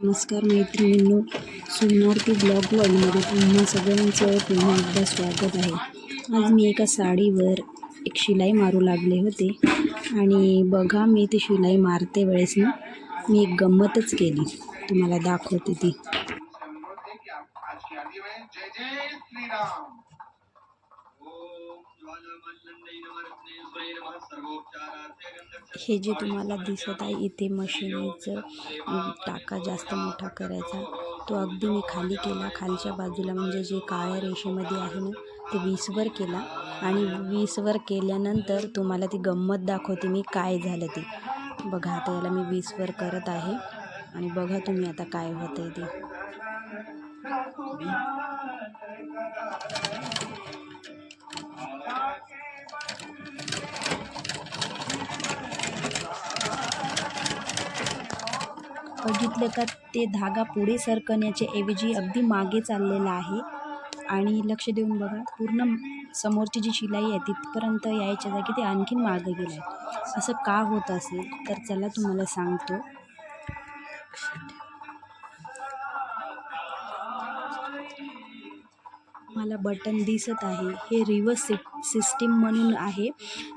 नमस्कार मैत्रिणींनो सोमवारती ब्लॉग वर्ल्डमध्ये तुम्हा सगळ्यांचं पुन्हा एकदा स्वागत आहे. आज मी एका साडीवर एक शिलाई मारू लागले होते आणि बघा मी ती शिलाई मारते वेळेस ना मी एक गंमतच केली. तुम्हाला दाखवते ती. हे जे तुम्हाला दिसत आहे इथे मशिनीचं टाका जास्त मोठा करायचा. तो अगदी मी खाली केला खालच्या बाजूला म्हणजे जे काळ्या रेषेमध्ये आहे ना ते वीसवर केला. आणि वीसवर केल्यानंतर तुम्हाला ती गंमत दाखवते मी काय झालं ते. बघा आता याला मी वीसवर करत आहे. आणि बघा तुम्ही आता काय होतं आहे ते बघितलं का ते धागा पुढे सरकण्याच्या ऐवजी अगदी मागे चाललेला आहे. आणि लक्ष देऊन बघा पूर्ण समोरची जी शिलाई आहे तिथपर्यंत यायच्या जागी ते आणखीन मागं गेलं. आहे असं का होत असेल? तर चला तुम्हाला सांगतो. मला बटन दिसत आहे. हे रिवर्स सि सिस्टीम म्हणून आहे.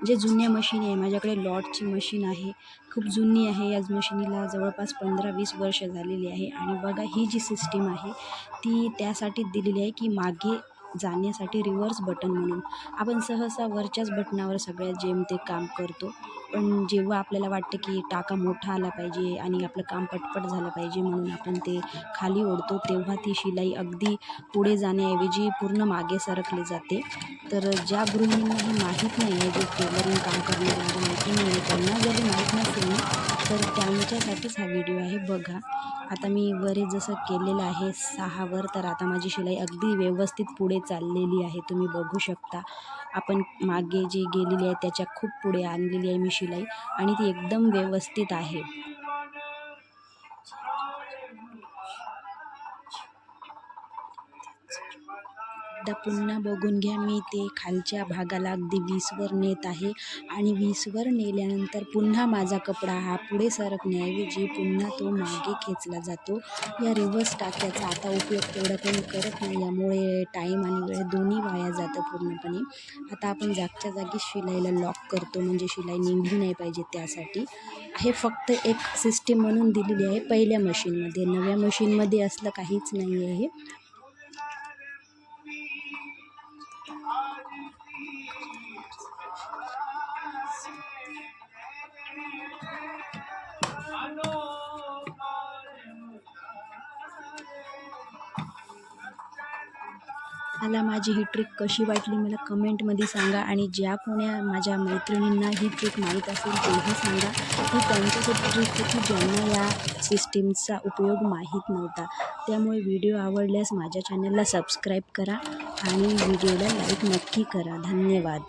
जे जुन्या मशीन आहे. माझ्याकडे लॉटची मशीन आहे. खूप जुनी आहे. याच मशीनीला जवळपास पंधरा वीस वर्ष झालेली आहे. आणि बघा ही जी सिस्टीम आहे ती त्यासाठीच दिलेली आहे की मागे जाण्यासाठी रिव्हर्स बटन म्हणून. आपण सहसा वरच्याच बटनावर सगळ्यात जेम ते काम करतो. पण जेव्हा आपल्याला वाटतं की टाका मोठा आला पाहिजे आणि आपलं काम पटपट झालं पाहिजे म्हणून आपण ते खाली ओढतो तेव्हा ती शिलाई अगदी पुढे जाण्याऐवजी पूर्ण मागे सरकली जाते. तर ज्या गृहिणींना हे माहीत नाही आहे जे टेलरिंग काम करणारे माझ्या मैत्रिणी आहे त्यांना जरी माहीत नसेल तुमच्यासाठीच हा व्हिडिओ आहे. बघा आता मी वरे जसं केलेलं आहे सहावर तर आता माझी शिलाई अगदी व्यवस्थित पुढे चाललेली आहे. तुम्ही बघू शकता. आपण मागे जी गेलेली आहे त्याच्या खूप पुढे आणलेली आहे मी शिलाई आणि ती एकदम व्यवस्थित आहे. एकदा पुन्हा बघून घ्या. मी ते खालच्या भागाला अगदी वीसवर नेत आहे. आणि वीसवर नेल्यानंतर पुन्हा माझा कपडा हा पुढे सरकण्याऐवजी पुन्हा तो मागे खेचला जातो. या रिव्हर्स टाक्याचा आता उपयोग तेवढा कोणी करत नाही. यामुळे टाईम आणि वेळ दोन्ही वाया जातं पूर्णपणे. आता आपण जागच्या जागी शिलाईला लॉक करतो. म्हणजे शिलाई निघली नाही पाहिजे त्यासाठी. हे फक्त एक सिस्टीम म्हणून दिलेली आहे. पहिल्या मशीनमध्ये. नव्या मशीनमध्ये असलं काहीच नाही आहे मला माझी ही ट्रिक कशी वाटली मला कमेंटमध्ये सांगा. आणि ज्या कोण्या माझ्या मैत्रिणींना ही ट्रिक माहीत असेल तेही सांगा. ही त्यांच्यासाठी ट्रिक होती ज्यांना या सिस्टीमचा उपयोग माहीत नव्हता. त्यामुळे व्हिडिओ आवडल्यास माझ्या चॅनलला सबस्क्राईब करा आणि व्हिडिओला लाईक नक्की करा. धन्यवाद.